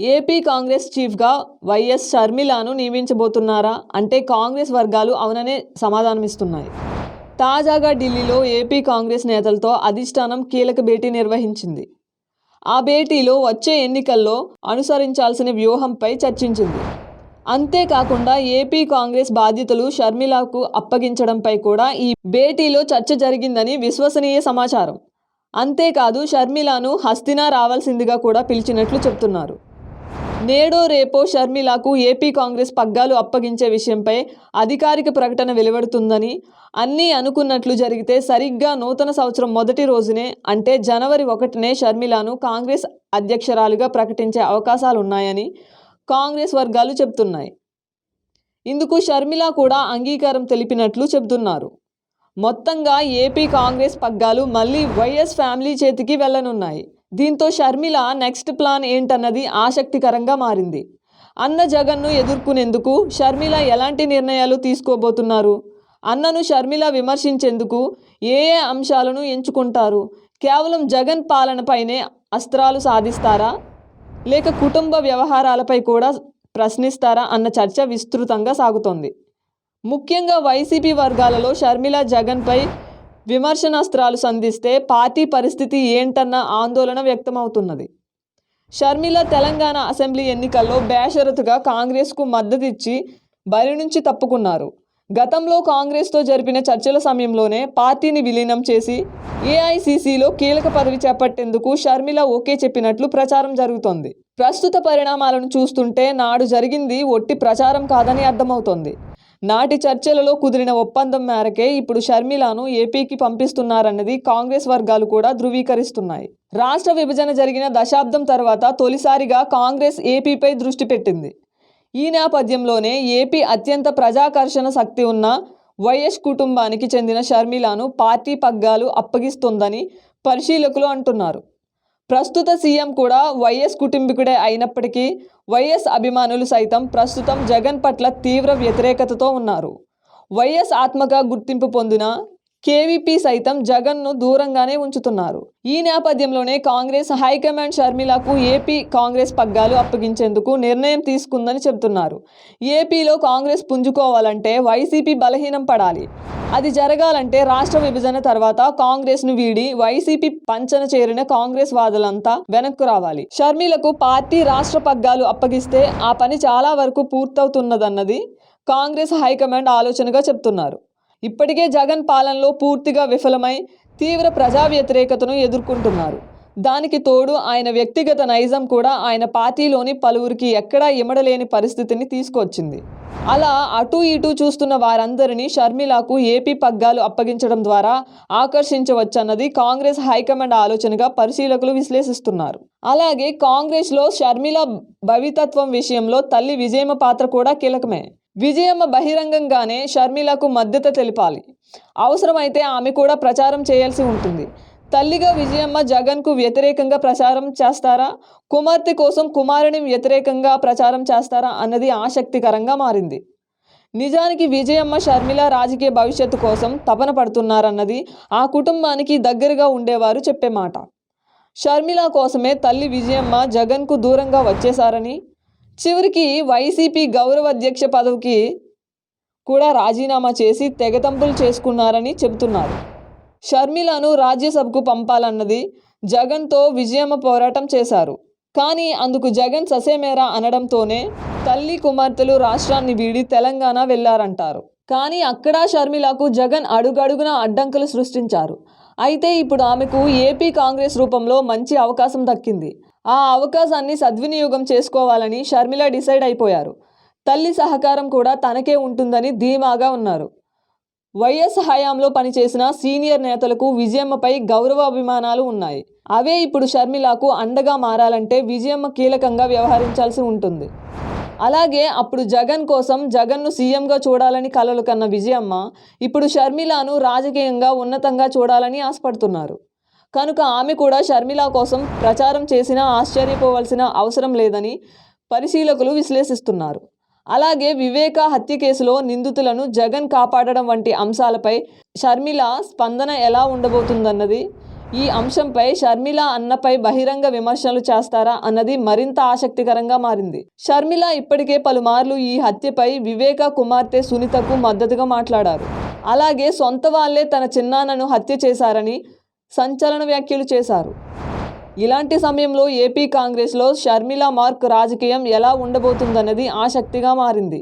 AP Congress చీఫ్గా YS షర్మిలాను నియమించబోతున్నారా? అంటే కాంగ్రెస్ వర్గాలు అవుననే సమాధానమిస్తున్నాయి. తాజాగా ఢిల్లీలో ఏపీ కాంగ్రెస్ నేతలతో అధిష్టానం కీలక భేటీ నిర్వహించింది. ఆ భేటీలో వచ్చే ఎన్నికల్లో అనుసరించాల్సిన వ్యూహంపై చర్చించింది. అంతేకాకుండా ఏపీ కాంగ్రెస్ బాధ్యతలు షర్మిలకు అప్పగించడంపై కూడా ఈ భేటీలో చర్చ జరిగిందని విశ్వసనీయ సమాచారం. అంతేకాదు షర్మిలను హస్తినా రావాల్సిందిగా కూడా పిలిచినట్లు చెప్తున్నారు. నేడో రేపో షర్మిలకు ఏపీ కాంగ్రెస్ పగ్గాలు అప్పగించే విషయంపై అధికారిక ప్రకటన వెలువడుతుందని అన్నీ అనుకున్నట్లు జరిగితే సరిగ్గా నూతన సంవత్సరం మొదటి రోజునే అంటే జనవరి ఒకటినే షర్మిలను కాంగ్రెస్ అధ్యక్షరాలుగా ప్రకటించే అవకాశాలున్నాయని కాంగ్రెస్ వర్గాలు చెబుతున్నాయి. ఇందుకు షర్మిల కూడా అంగీకారం తెలిపినట్లు చెబుతున్నారు. మొత్తంగా ఏపీ కాంగ్రెస్ పగ్గాలు మళ్ళీ వైఎస్ ఫ్యామిలీ చేతికి వెళ్ళనున్నాయి. దీంతో షర్మిల నెక్స్ట్ ప్లాన్ ఏంటన్నది ఆసక్తికరంగా మారింది. అన్న జగన్ను ఎదుర్కొనేందుకు షర్మిల ఎలాంటి నిర్ణయాలు తీసుకోబోతున్నారు? అన్నను షర్మిల విమర్శించేందుకు ఏ ఏ అంశాలను ఎంచుకుంటారు? కేవలం జగన్ పాలనపైనే అస్త్రాలు సాధిస్తారా? లేక కుటుంబ వ్యవహారాలపై కూడా ప్రశ్నిస్తారా అన్న చర్చ విస్తృతంగా సాగుతోంది. ముఖ్యంగా వైసీపీ వర్గాలలో షర్మిల జగన్పై విమర్శనాస్త్రాలు సంధిస్తే పార్టీ పరిస్థితి ఏంటన్న ఆందోళన వ్యక్తమవుతున్నది. షర్మిల తెలంగాణ అసెంబ్లీ ఎన్నికల్లో బేషరతుగా కాంగ్రెస్కు మద్దతిచ్చి బరి నుంచి తప్పుకున్నారు. గతంలో కాంగ్రెస్తో జరిపిన చర్చల సమయంలోనే పార్టీని విలీనం చేసి ఏఐసిసిలో కీలక పదవి చేపట్టేందుకు షర్మిల ఓకే చెప్పినట్లు ప్రచారం జరుగుతోంది. ప్రస్తుత పరిణామాలను చూస్తుంటే నాడు జరిగింది ఒట్టి ప్రచారం కాదని అర్థమవుతోంది. నాటి చర్చలలో కుదిరిన ఒప్పందం మేరకే ఇప్పుడు షర్మిలాను ఏపీకి పంపిస్తున్నారన్నది కాంగ్రెస్ వర్గాలు కూడా ధృవీకరిస్తున్నాయి. రాష్ట్ర విభజన జరిగిన దశాబ్దం తర్వాత తొలిసారిగా కాంగ్రెస్ ఏపీపై దృష్టి పెట్టింది. ఈ నేపథ్యంలోనే ఏపీ అత్యంత ప్రజాకర్షణ శక్తి ఉన్న వైఎస్ కుటుంబానికి చెందిన షర్మిలాను పార్టీ పగ్గాలు అప్పగిస్తోందని పరిశీలకులు అంటున్నారు. ప్రస్తుత సీఎం కూడా వైఎస్ కుటుంబీకుడే అయినప్పటికీ వైఎస్ అభిమానులు సైతం ప్రస్తుతం జగన్ పట్ల తీవ్ర వ్యతిరేకతతో ఉన్నారు. వైఎస్ ఆత్మగా గుర్తింపు పొందిన కేవీపీ సైతం జగన్ను దూరంగానే ఉంచుతున్నారు. ఈ నేపథ్యంలోనే కాంగ్రెస్ హైకమాండ్ షర్మిలకు ఏపీ కాంగ్రెస్ పగ్గాలు అప్పగించేందుకు నిర్ణయం తీసుకుందని చెబుతున్నారు. ఏపీలో కాంగ్రెస్ పుంజుకోవాలంటే వైసీపీ బలహీనం పడాలి. అది జరగాలంటే రాష్ట్ర విభజన తర్వాత కాంగ్రెస్ను వీడి వైసీపీ పంచన చేరిన కాంగ్రెస్ వాదులంతా వెనక్కు రావాలి. షర్మిలకు పార్టీ రాష్ట్ర పగ్గాలు అప్పగిస్తే ఆ పని చాలా వరకు పూర్తవుతున్నదన్నది కాంగ్రెస్ హైకమాండ్ ఆలోచనగా చెప్తున్నారు. ఇప్పటికే జగన్ పాలనలో పూర్తిగా విఫలమై తీవ్ర ప్రజా వ్యతిరేకతను ఎదుర్కొంటున్నారు. దానికి తోడు ఆయన వ్యక్తిగత నైజం కూడా ఆయన పార్టీలోని పలువురికి ఎక్కడా ఇమడలేని పరిస్థితిని తీసుకొచ్చింది. అలా అటు ఇటు చూస్తున్న వారందరినీ షర్మిలకు ఏపీ పగ్గాలు అప్పగించడం ద్వారా ఆకర్షించవచ్చన్నది కాంగ్రెస్ హైకమాండ్ ఆలోచనగా పరిశీలకులు విశ్లేషిస్తున్నారు. అలాగే కాంగ్రెస్లో షర్మిల భవితత్వం విషయంలో తల్లి విజయమ పాత్ర కూడా కీలకమే. విజయమ్మ బహిరంగంగానే షర్మిలకు మద్దతు తెలిపాలి. అవసరమైతే ఆమె కూడా ప్రచారం చేయాల్సి ఉంటుంది. తల్లిగా విజయమ్మ జగన్కు వ్యతిరేకంగా ప్రచారం చేస్తారా? కుమార్తె కోసం కుమారుని వ్యతిరేకంగా ప్రచారం చేస్తారా అన్నది ఆసక్తికరంగా మారింది. నిజానికి విజయమ్మ షర్మిల రాజకీయ భవిష్యత్తు కోసం తపన పడుతున్నారన్నది ఆ కుటుంబానికి దగ్గరగా ఉండేవారు చెప్పే మాట. షర్మిల కోసమే తల్లి విజయమ్మ జగన్కు దూరంగా వచ్చేశారని చివరికి వైసీపీ గౌరవ అధ్యక్ష పదవికి కూడా రాజీనామా చేసి తెగతంపులు చేసుకున్నారని చెబుతున్నారు. షర్మిలను రాజ్యసభకు పంపాలన్నది జగన్తో విజయమ్మ పోరాటం చేశారు. కానీ అందుకు జగన్ ససేమేరా అనడంతోనే తల్లి కుమార్తెలు రాష్ట్రాన్ని వీడి తెలంగాణ వెళ్ళారంటారు. కానీ అక్కడ షర్మిలకు జగన్ అడుగడుగున అడ్డంకులు సృష్టించారు. అయితే ఇప్పుడు ఆమెకు ఏపీ కాంగ్రెస్ రూపంలో మంచి అవకాశం దక్కింది. ఆ అవకాశాన్ని సద్వినియోగం చేసుకోవాలని షర్మిల డిసైడ్ అయిపోయారు. తల్లి సహకారం కూడా తనకే ఉంటుందని ధీమాగా ఉన్నారు. వైఎస్ హయాంలో పనిచేసిన సీనియర్ నేతలకు విజయమ్మపై గౌరవ అభిమానాలు ఉన్నాయి. అవే ఇప్పుడు షర్మిలకు అండగా మారాలంటే విజయమ్మ కీలకంగా వ్యవహరించాల్సి ఉంటుంది. అలాగే అప్పుడు జగన్ కోసం జగన్ను సీఎంగా చూడాలని కలలు కన్న విజయమ్మ ఇప్పుడు షర్మిలను రాజకీయంగా ఉన్నతంగా చూడాలని ఆశపడుతున్నారు. కనుక ఆమె కూడా షర్మిల కోసం ప్రచారం చేసినా ఆశ్చర్యపోవలసిన అవసరం లేదని పరిశీలకులు విశ్లేషిస్తున్నారు. అలాగే వివేక హత్య కేసులో నిందితులను జగన్ కాపాడడం వంటి అంశాలపై షర్మిల స్పందన ఎలా ఉండబోతుందన్నది ఈ అంశంపై షర్మిల అన్నపై బహిరంగ విమర్శలు చేస్తారా అన్నది మరింత ఆసక్తికరంగా మారింది. షర్మిల ఇప్పటికే పలుమార్లు ఈ హత్యపై వివేక కుమార్తె సునీతకు మద్దతుగా మాట్లాడారు. అలాగే సొంత వాళ్ళే తన చిన్నాన్నను హత్య చేశారని సంచలన వ్యాఖ్యలు చేశారు. ఇలాంటి సమయంలో ఏపీ కాంగ్రెస్లో షర్మిల మార్క్ రాజకీయం ఎలా ఉండబోతుందన్నది ఆసక్తిగా మారింది.